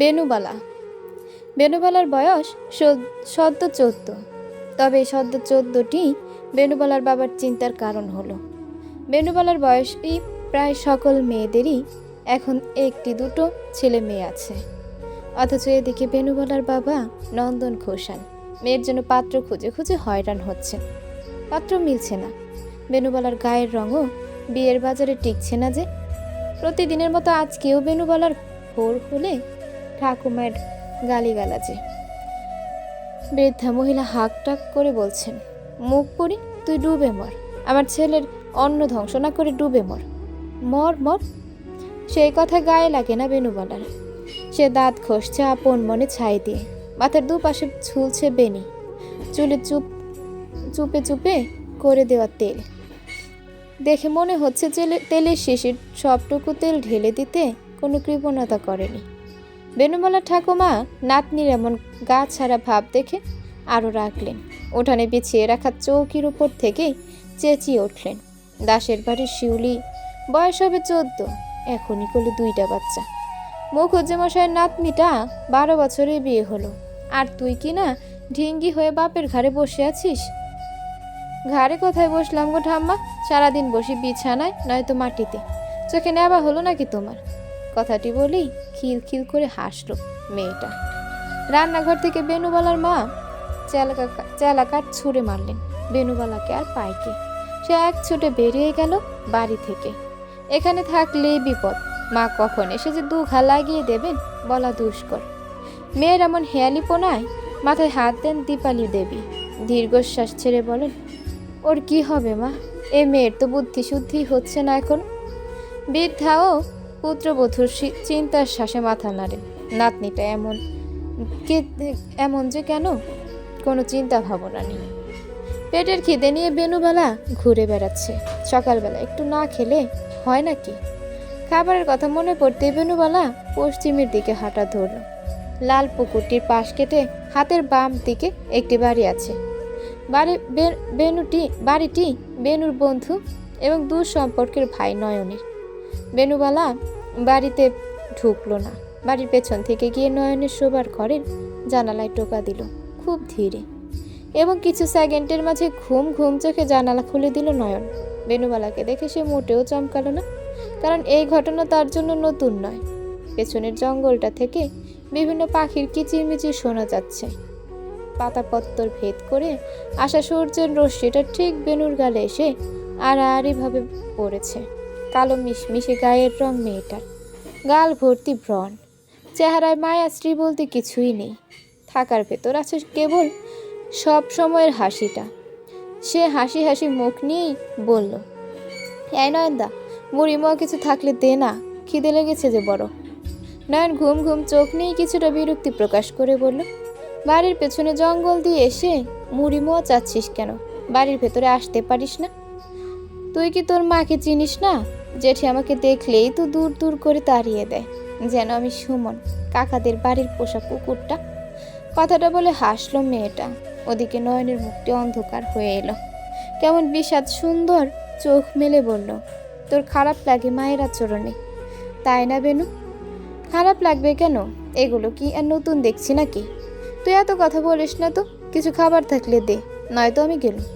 বেনুবালা। বেনুবালার বয়স সদ্য চোদ্দ। তবে এই সদ্য চোদ্দটি বেনুবালার বাবার চিন্তার কারণ হলো। বেনুবালার বয়সী প্রায় সকল মেয়েদেরই, এখন একটি দুটো ছেলে মেয়ে আছে। অথচ এদিকে বেনুবালার বাবা নন্দন ঘোষাল। মেয়ের জন্য পাত্র খুঁজে খুঁজে হয়রান হচ্ছে পাত্র মিলছে না। বেনুবালার গায়ের রঙও বিয়ের বাজারে টিকছে না যে। প্রতিদিনের মতো আজকেও বেনুবালার ভোর হলে ঠাকুমার গালিগালাজে। বৃদ্ধা মহিলা হাক টাক করে বলছেন, মুখ পড়ি, তুই ডুবে মর। আমার ছেলের অন্ন ধ্বংস না করে ডুবে মর। মর মর। সেই কথা গায়ে লাগে না বেনুবালার সে দাঁত ঘষছে আপন মনে ছাই দিয়ে। মাথার দুপাশে ঝুলছে বেনি চুলে চুপ, চুপে চুপে করে দেওয়া তেল। দেখে মনে হচ্ছে তেলে- তেলের শিশির সবটুকু তেল ঢেলে দিতে কোনো কৃপণতা করেনি। বেনুমালা ঠাকুমা নাতনির এমন গা ছাড়া ভাব দেখে আরও রাখলেন উঠানে বিছিয়ে রাখা চৌকির উপর থেকেই চেঁচিয়ে উঠলেন। দাসের বাড়ির শিউলি, বয়স হবে চোদ্দ, এখনই করলে দুইটা বাচ্চা। মুখুজ্জেমশাইয়ের নাতনিটা বারো বছরে বিয়ে হলো। আর তুই কি না ঢিঙ্গি হয়ে বাপের ঘাড়ে বসে আছিস? ঘাড়ে কোথায় বসলাম গো ঠাম্মা? সারাদিন বসি বিছানায়, নয়তো মাটিতে। চোখে নেওয়া হলো নাকি তোমার? কথাটি বলেই খিলখিল করে হাসলো মেয়েটা। রান্নাঘর থেকে বেনুবালার মা চেলাকা চেলাকাট ছুঁড়ে মারলেন। বেনুবালাকে আর পাইকে সে এক ছুটে বেরিয়ে গেল বাড়ি থেকে। এখানে থাকলেই বিপদ। মা কখন এসে যে দু ঘা লাগিয়ে দেবেন বলা দুষ্কর। মেয়ের এমন হেয়ালিপোনায় মাথায় হাত দেন দীপালি দেবী। দীর্ঘশ্বাস ছেড়ে বলেন, ওর কি হবে মা? এ মেয়ের তো বুদ্ধি শুদ্ধি হচ্ছে না এখন। বৃদ্ধাও পুত্রবধূর চিন্তার শ্বাসে মাথা নাড়ে। নাতনিটা এমন কে এমন যে কেন? কোনো চিন্তা ভাবনা নেই। পেটের খিদে নিয়ে বেনুবেলা ঘুরে বেড়াচ্ছে। সকালবেলা একটু না খেলে হয় নাকি? খাবারের কথা মনে পড়তেই বেনুবালা পশ্চিমের দিকে হাঁটা ধরল। লাল পুকুরটির পাশ কেটে হাতের বাম দিকে একটি বাড়ি আছে। বাড়ি বেনুটি বাড়িটি বেনুর বন্ধু এবং দূর সম্পর্কের ভাই নয়নের। বেনুবালা বাড়িতে ঢুকলো না। বাড়ির পেছন থেকে গিয়ে নয়নের শোবার ঘরের জানালায় টোকা দিল। খুব ধীরে এবং কিছু সেকেন্ডের মাঝে ঘুম ঘুম চোখে জানালা খুলে দিল নয়ন। বেনুবালাকে দেখে সে মোটেও চমকালো না, কারণ এই ঘটনা তার জন্য নতুন নয়। পেছনের জঙ্গলটা থেকে বিভিন্ন পাখির কিচিরমিচির শোনা যাচ্ছে। পাতাপত্তর ভেদ করে আসা সূর্যের রশ্মিটা ঠিক বেনুর গালে এসে আড়াআড়িভাবে পড়েছে। কালো মিশমিশে গায়ের রং মেয়েটার। গাল ভর্তি ব্রণ চেহারায় মায়াশ্রী বলতে কিছুই নেই। থাকার ভেতর আছে কেবল সব সময়ের হাসিটা। সে হাসি হাসি মুখ নিয়েই বলল, এই নয়নদা বুড়ি মা কিছু থাকলে দে না, খিদে লেগেছে যে বড়। নয়ন ঘুম ঘুম চোখ নিয়েই কিছুটা বিরক্তি প্রকাশ করে বলল, বাড়ির পেছনে জঙ্গল দিয়ে এসে মুড়িমোয়া চাচ্ছিস কেন? বাড়ির ভেতরে আসতে পারিস না। তুই কি তোর মাকে চিনিস না? জেঠি আমাকে দেখলেই তো দূর দূর করে তাড়িয়ে দেয়, যেন আমি সুমন, কাকাদের বাড়ির পোষা কুকুরটা। কথাটা বলে হাসলো মেয়েটা। ওদিকে নয়নের মুখটি অন্ধকার হয়ে এলো। কেমন বিষাদ সুন্দর চোখ মেলে বলল, তোর খারাপ লাগে মায়ের আচরণে। তাই না, বেনু? খারাপ লাগবে কেন? এগুলো কি আর নতুন দেখছি নাকি? তুই এত কথা বলিস না তো, কিছু খাবার থাকলে দে, নয়তো আমি গেলুম।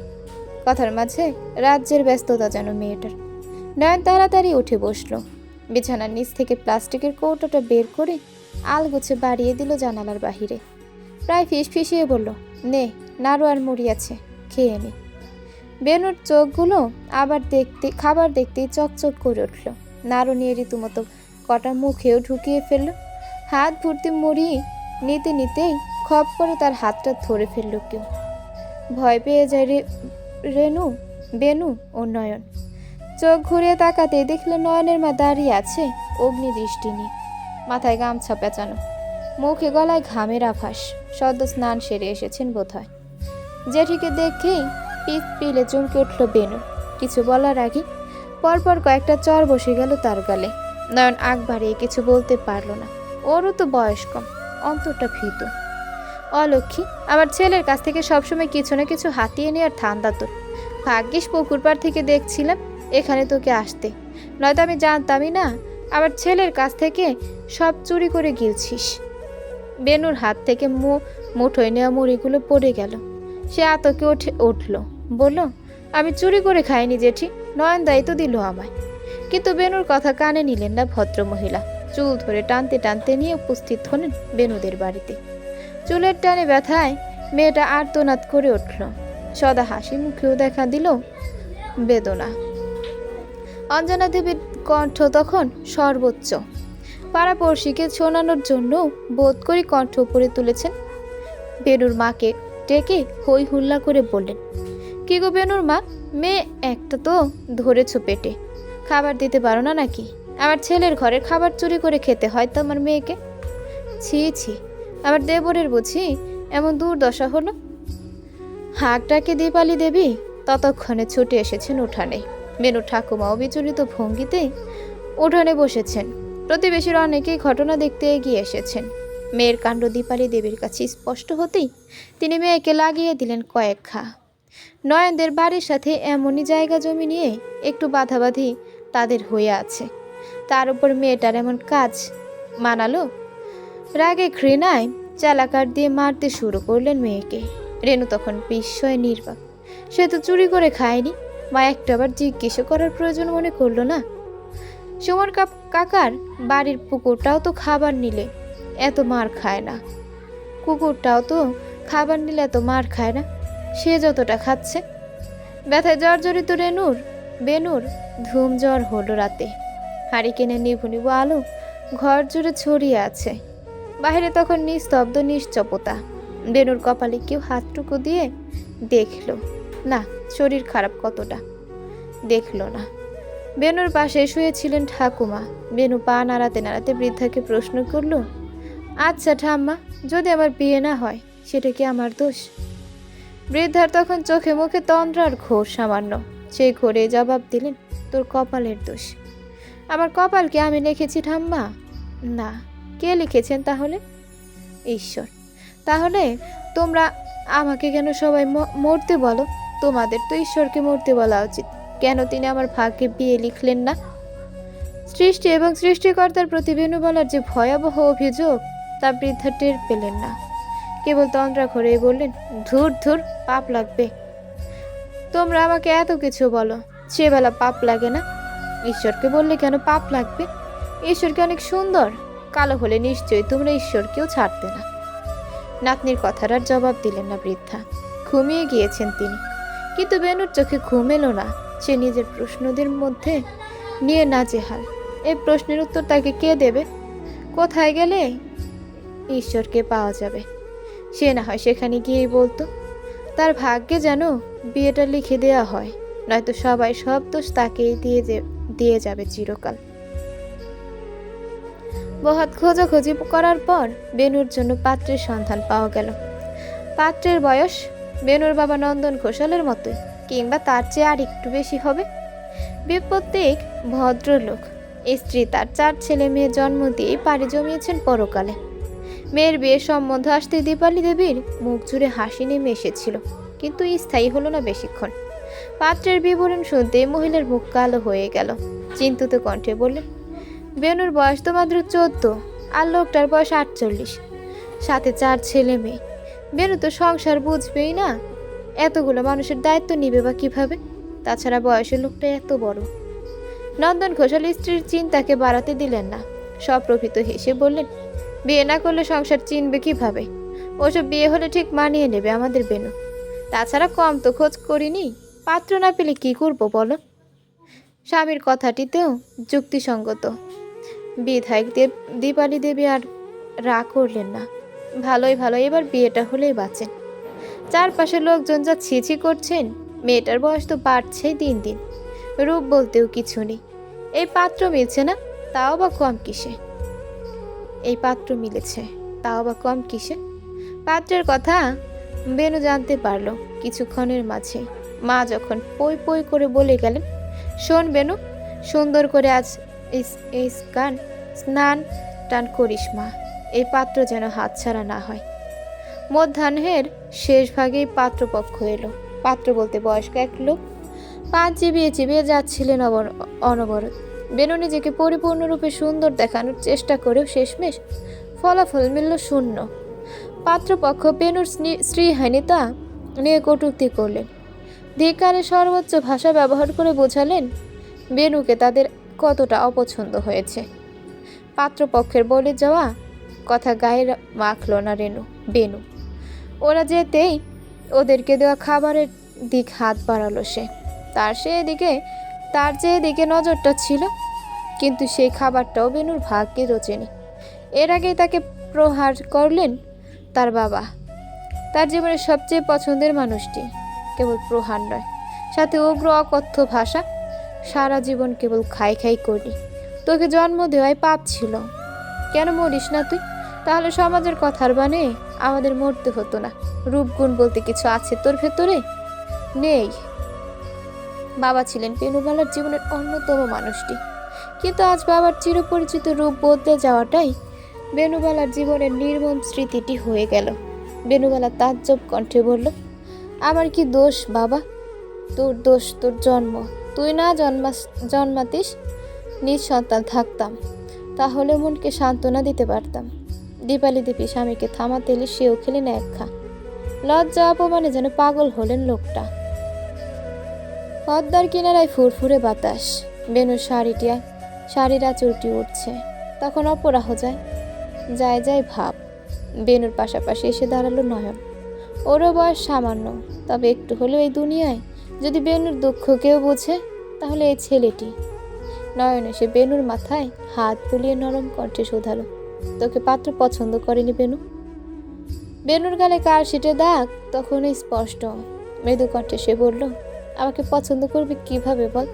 কথার মাঝে রাজ্যের ব্যস্ততা যেন মেয়েটার নয়ন তাড়াতাড়ি উঠে বসল। বিছানার নিচ থেকে প্লাস্টিকের কৌটোটা বের করে আলগোছে বাড়িয়ে দিল জানালার বাহিরে। প্রায় ফিস ফিসিয়ে বলল, নে, নাড়ু আর মুড়ি আছে, খেয়ে নে। বেনুর চোখগুলো আবার দেখতে, খাবার দেখতেই চকচক করে উঠল। নাড়ু নিয়ে রীতিমতো কটা মুখেও ঢুকিয়ে ফেলল। হাত ভর্তি মুড়ি নিতে নিতেই খপ করে তার হাতটা ধরে ফেলল কেউ। ভয় পেয়ে যায় রে, রেনু, বেনু ও নয়ন। চোখ ঘুরে তাকাতেই দেখলে নয়নের মা দাঁড়িয়ে আছে অগ্নি দৃষ্টি নিয়ে মাথায় গামছা পেঁচানো, মুখে গলায় ঘামের আভাস, সদ্য স্নান সেরে এসেছেন বোধহয়। জেঠিকে দেখেই পিক পিলে চমকে উঠল বেনু। কিছু বলার আগে পরপর কয়েকটা চর বসে গেল তার গালে। নয়ন আগ বাড়িয়ে কিছু বলতে পারল না। ওরও তো বয়স কম, অন্তরটা ভীত। অলক্ষী, আমার ছেলের কাছ থেকে সবসময় কিছু না কিছু হাতিয়ে নেওয়ার ঠান্ডা তোর ভাগ্যিস পুকুর পাড় থেকে দেখছিলাম এখানে তোকে আসতে। নয়তো আমি জানতামই না, আবার ছেলের কাছ থেকে সব চুরি করে গিলছিস। বেনুর হাত থেকে মু মুঠোয় নেওয়া মুড়িগুলো পড়ে গেল। সে আতকে উঠে উঠল। বলল, আমি চুরি করে খাইনি জেঠি নয়ন দায়িত্ব দিল আমায়। কিন্তু বেনুর কথা কানে নিলেন না ভদ্রমহিলা। চুল ধরে টানতে টানতে নিয়ে উপস্থিত হলেন বেনুদের বাড়িতে। চুলের টানে ব্যথায় মেয়েটা আর্তনাদ করে উঠল। সদা হাসি মুখেও দেখা দিল বেদনা। অঞ্জনা দেবীর কণ্ঠ তখন সর্বোচ্চ। পাড়াপড়শিকে শোনানোর জন্য বোধ করি কণ্ঠ উপরে তুলেছেন। বেনুর মাকে ডেকে হই হুল্লা করে বললেন, কি গো বেনুর মা, মেয়ে একটা তো ধরেছ পেটে। খাবার দিতে পারো না নাকি? আমার ছেলের ঘরের খাবার চুরি করে খেতে হয় তো আমার মেয়েকে? ছি ছি আমার দেবরের বুঝি এমন দুর্দশা হলো? হাঁকটাকে দীপালি দেবী ততক্ষণে ছুটে এসেছেন উঠানে। বেনু ঠাকুমাও বিচলিত ভঙ্গিতে উঠানে বসেছেন। প্রতিবেশীর অনেকেই ঘটনা দেখতে এগিয়ে এসেছেন। মেয়ের কাণ্ড দীপালি দেবীর কাছে স্পষ্ট হতেই তিনি মেয়েকে লাগিয়ে দিলেন কয়েক খা নয়নদের বাড়ির সাথে এমনই জায়গা জমি নিয়ে একটু বাধাবাধি তাদের হয়ে আছে। তার উপর মেয়েটার এমন কাজ মানালো? রাগে ঘৃণায় চালাকার দিয়ে মারতে শুরু করলেন মেয়েকে। রেনু তখন বিস্ময়ে নির্বাক। সে তো চুরি করে খায়নি। মা একটা আবার জিজ্ঞেসও করার প্রয়োজন মনে করল না। সুমন কাকার বাড়ির পুকুরটাও তো খাবার নিলে, এত মার খায় না। কুকুরটাও তো খাবার নিলে এত মার খায় না, সে যতটা খাচ্ছে। ব্যথায় জর্জরিত রেনুর, বেনুর ধুম জ্বর হলো রাতে। হারিকেনে নিভু নিভু আলো ঘর জুড়ে ছড়িয়ে আছে। বাইরে তখন নিস্তব্ধ, নিশ্চপতা। বেনুর কপালে কেউ হাতটুকু দিয়ে দেখল, না শরীর খারাপ কতটা? দেখল না। বেনুর পাশে শুয়েছিলেন ঠাকুমা। বেনু পা নাড়াতে নাড়াতে বৃদ্ধাকে প্রশ্ন করল আচ্ছা ঠাম্মা, যদি আমার বিয়ে না হয়, সেটা কি আমার দোষ? বৃদ্ধার তখন চোখে মুখে তন্দ্রার ঘোর সামান্য। সেই ঘোরে জবাব দিলেন, তোর কপালের দোষ। আমার কপালকে আমি লিখেছি ঠাম্মা? না। কে লিখেছেন তাহলে? ঈশ্বর। তাহলে তোমরা আমাকে কেন সবাই মরতে বলো? তোমাদের তো ঈশ্বরকে মরতে বলা উচিত। কেন তিনি আমার ভাগ্যে বিয়ে লিখলেন না? সৃষ্টি এবং সৃষ্টিকর্তার প্রতি বেনু বলার যে ভয়াবহ অভিযোগ, তা বৃদ্ধা টের পেলেন না। কেবল তন্দ্রা ঘরে বললেন, ধুর ধুর, পাপ লাগবে। তোমরা আমাকে এত কিছু বলো সেবেলা পাপ লাগে না? ঈশ্বরকে বললে কেন পাপ লাগবে? ঈশ্বরকে অনেক সুন্দর? কালো হলে নিশ্চয়ই তোমরা ঈশ্বরকেও ছাড়তে না। নাতনির কথার আর জবাব দিলেন না বৃদ্ধা। ঘুমিয়ে গিয়েছেন তিনি। কিন্তু বেনুর চোখে ঘুম এলো না। সে নিজের প্রশ্নদের মধ্যে নিয়ে নাজেহাল। এই প্রশ্নের উত্তর তাকে কে দেবে? কোথায় গেলে ঈশ্বরকে পাওয়া যাবে? সে না হয় সেখানে গিয়েই বলতো, তার ভাগ্যে যেন বিয়েটা লিখে দেওয়া হয়, নয়তো সবাই সব দোষ তাকেই দিয়ে দিয়ে যাবে চিরকাল। বহাত খোঁজাখুঁজি করার পর বেনুর জন্য পাত্রের সন্ধান পাওয়া গেল। পাত্রের বয়স বেনুর বাবা নন্দন ঘোষালের মতোই, কিংবা তার চেয়ে আর একটু বেশি হবে। বিপত্তিক ভদ্রলোক, স্ত্রী তার চার ছেলে মেয়ে জন্ম দিয়েই পাড়ি জমিয়েছেন পরকালে। মেয়ের বিয়ের সম্বন্ধ আসতে দীপালি দেবীর মুখ জুড়ে হাসি নেমে এসেছিল, কিন্তু স্থায়ী হলো না বেশিক্ষণ। পাত্রের বিবরণ শুনতেই মহিলার মুখ কালো হয়ে গেল। চিন্তিত কণ্ঠে বললেন, বেনুর বয়স তো মাত্র চোদ্দ, আর লোকটার বয়স আটচল্লিশ। সাথে চার ছেলে মেয়ে বেনু তো সংসার বুঝবেই না। এতগুলো মানুষের দায়িত্ব নিবে বা কীভাবে? তাছাড়া বয়সের লোকটা এত বড়। নন্দন ঘোষাল স্ত্রীর চিন্তাকে বাড়াতে দিলেন না। সপ্রভিত হেসে বললেন, বিয়ে না করলে সংসার চিনবে কীভাবে? ওসব বিয়ে হলে ঠিক মানিয়ে নেবে আমাদের বেনু। তাছাড়া কম তো খোঁজ করিনি, পাত্র না পেলে কি করব বলো? স্বামীর কথাটিতেও যুক্তিসঙ্গত। বিধায়ক দেব, দীপালি দেবী আর রাগ করলেন না। ভালোই ভালো এবার বিয়েটা হলেই বাঁচেন চারপাশের লোকজন যা ছিছি করছেন, মেয়েটার বয়স তো বাড়ছেই দিন দিন। রূপ বলতেও কিছু নেই। এই পাত্র মিলছে না, তাও বা কম কিসে? এই পাত্র মিলেছে, তাও বা কম কিসে? পাত্রের কথা বেনু জানতে পারল কিছুক্ষণের মাঝে। মা যখন পই পই করে বলে গেলেন, শোন বেনু, সুন্দর করে আজ এই স্নান টান করিস মা। এই পাত্র যেন হাতছাড়া না হয়। মধ্যাহ্নের শেষ ভাগেই পাত্রপক্ষ এলো। পাত্র বলতে বয়স্ক এক লোক। পাঁচ চিবিয়ে চিবিয়ে যাচ্ছিলেন অনবরত। বেনু নিজেকে পরিপূর্ণরূপে সুন্দর দেখানোর চেষ্টা করেও শেষমেশ ফলাফল মিলল শূন্য। পাত্রপক্ষ বেনুর শ্রীহানিতা নিয়ে কটূক্তি করলেন। ধিকারে সর্বোচ্চ ভাষা ব্যবহার করে বোঝালেন বেনুকে তাদের কতটা অপছন্দ হয়েছে। পাত্রপক্ষের বলে যাওয়া কথা গায়ে মাখল না রেনু, বেনু। ওরা যেতেই ওদেরকে দেওয়া খাবারের দিক হাত বাড়ালো সে। তার সে এদিকে, তার যে এদিকে নজরটা ছিল, কিন্তু সেই খাবারটাও বেনুর ভাগ্যে রোচেনি এর আগেই তাকে প্রহার করলেন তার বাবা। তার জীবনের সবচেয়ে পছন্দের মানুষটি কেবল প্রহার নয়, সাথে উগ্র অকথ্য ভাষা, সারা জীবন কেবল খাই খাই করি। তোকে জন্ম দেওয়াই পাপ ছিল। কেন মরিস না তুই? তাহলে সমাজের কথার বানে আমাদের মরতে হতো না। রূপগুণ বলতে কিছু আছে তোর ভেতরে? নেই। বাবা ছিলেন পেনুবালার জীবনের অন্যতম মানুষটি। কিন্তু আজ বাবার চিরপরিচিত রূপ বদলে যাওয়াটাই বেনুবালার জীবনের নির্মম স্মৃতিটি হয়ে গেল। বেনুবালা তাজ্জব কণ্ঠে বলল, আমার কি দোষ বাবা? তোর দোষ তোর জন্ম। তুই না জন্মাস, জন্মাতিস, নিজ সন্তান থাকতাম। তাহলে মনকে সান্ত্বনা দিতে পারতাম। দীপালি দেবী স্বামীকে থামাতে এলে সেও খেলেন এক খা। লজ্জা অপমানে যেন পাগল হলেন লোকটা। পদ্মার কিনারায় ফুরফুরে বাতাস। বেনুর শাড়িটি শাড়ির আঁচলটি উঠছে তখন অপরাহ যায়। যায় যায় ভাব। বেনুর পাশাপাশি এসে দাঁড়াল নয়ন। ওরও বয়স সামান্য, তবে একটু হলেও এই দুনিয়ায় যদি বেনুর দুঃখ কেউ বোঝে, তাহলে এই ছেলেটি। নয়ন এসে বেনুর মাথায় হাত বুলিয়ে নরম কণ্ঠে শোধালো। তোকে পাত্র পছন্দ করেনি বেনু। বেনুর গালে কার সিটে দাগ? তখনই স্পষ্ট। মৃদু কণ্ঠে সে বলল, আমাকে পছন্দ করবে কীভাবে বল?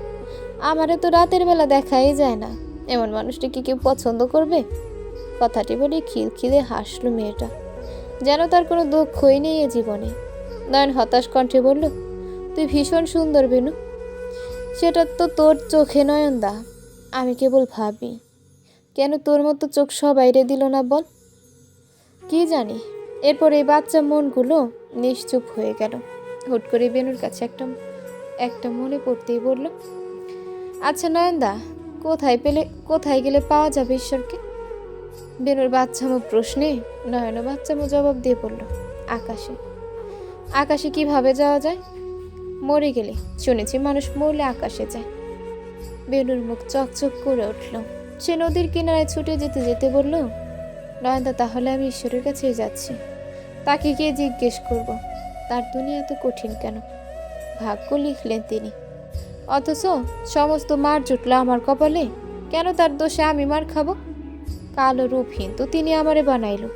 আমারে তো রাতের বেলা দেখাই যায় না। এমন মানুষটি কি কেউ পছন্দ করবে? কথাটি বলে খিলখিলে হাসলো মেয়েটা। যেন তার কোনো দুঃখই নেই এ জীবনে। নয়ন হতাশ কণ্ঠে বলল, তুই ভীষণ সুন্দর বেনু। সেটা তো তোর চোখে নয়নদা আমি কেবল ভাবি কেন তোর মতো চোখ সবাইরে দিল না বল? কি জানি? এরপর এই বাচ্চা মনগুলো নিশ্চুপ হয়ে গেল। হুট করে বেনুর কাছে একটা একটা মনে পড়তেই বলল আচ্ছা নয়নদা, কোথায় পেলে, কোথায় গেলে পাওয়া যাবে ঈশ্বরকে? বেনুর বাচ্চামো প্রশ্নে নয়ন বাচ্চামো জবাব দিয়ে পড়ল আকাশে। আকাশে কীভাবে যাওয়া যায়? মরে গেলে। শুনেছি মানুষ মরলে আকাশে যায়। বেনুর মুখ চকচক করে উঠল। সে নদীর কিনারায় ছুটে যেতে যেতে বলল, নয়নদা, তাহলে আমি ঈশ্বরের কাছেই যাচ্ছি। তাকে গিয়ে জিজ্ঞেস করব, তার দুনিয়া এত কঠিন কেন? ভাগ্য লিখলেন তিনি। অথচ সমস্ত মার জুটলো আমার কপালে, কেন তার দোষে আমি মার খাব? কালো রূপহীন তো তিনি আমারে বানাইল।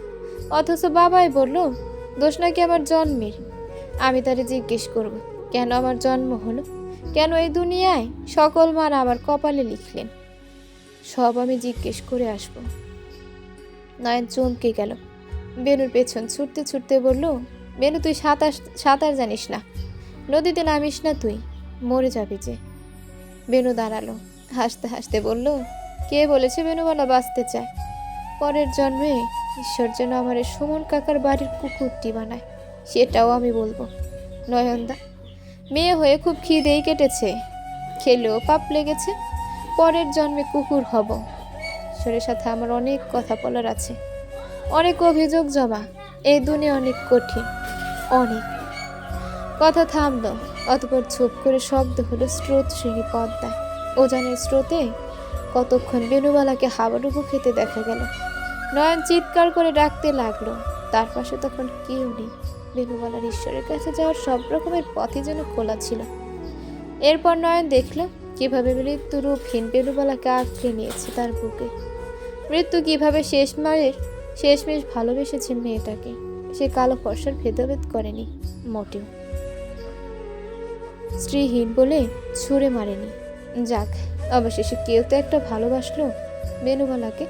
অথচ বাবাই বলল, দোষ নাকি আমার জন্মের? আমি তারে জিজ্ঞেস করব, কেন আমার জন্ম হলো? কেন এই দুনিয়ায় সকল মার আমার কপালে লিখলেন? সব আমি জিজ্ঞেস করে আসব। নয়ন চমকে গেল। বেনুর পেছন ছুটতে ছুটতে বলল, বেনু, তুই সাঁতার সাঁতার জানিস না। নদীতে নামিস না তুই, মরে যাবি যে। বেনু দাঁড়াল, হাসতে হাসতে বলল, কে বলেছে বেনুবালা বাঁচতে চায়? পরের জন্মে ঈশ্বর যেন আমার সুমন কাকার বাড়ির কুকুরটি বানায়, সেটাও আমি বলব। নয়নদা, মেয়ে হয়ে খুব খিদেই কেটেছে। খেলেও পাপ লেগেছে পরের জন্মে কুকুর হব। ঈশ্বরের সাথে আমার অনেক কথা বলার আছে। অনেক অভিযোগ জমা। এই দুনিয়া অনেক কঠিন। অনেক। কথা থামলো, অতপর চুপ করে শব্দ হলো স্রোত সিঁড়ি পদ্মায় ওজানের স্রোতে কতক্ষণ বেনুবালাকে হাবাডুবু খেতে দেখা গেল। নয়ন চিৎকার করে ডাকতে লাগল। তার পাশে তখন কেউ নেই। বেনুবালার ঈশ্বরের কাছে যাওয়ার সব রকমের পথই যেন খোলা ছিল। এরপর নয়ন দেখল কীভাবে মৃত্যু রূপহীন বেলুবালাকে আঁকড়ে নিয়েছে তার বুকে। মৃত্যু কীভাবে শেষ মায়ের শেষমেশ ভালোবেসেছে মেয়েটাকে, সে কালো ফর্সার ভেদাভেদ করেনি, মোটেও। স্ত্রীহীন বলে ছুঁড়ে মারেনি। যাক, অবশেষে কেউ তো একটা ভালোবাসলো বেনুবালাকে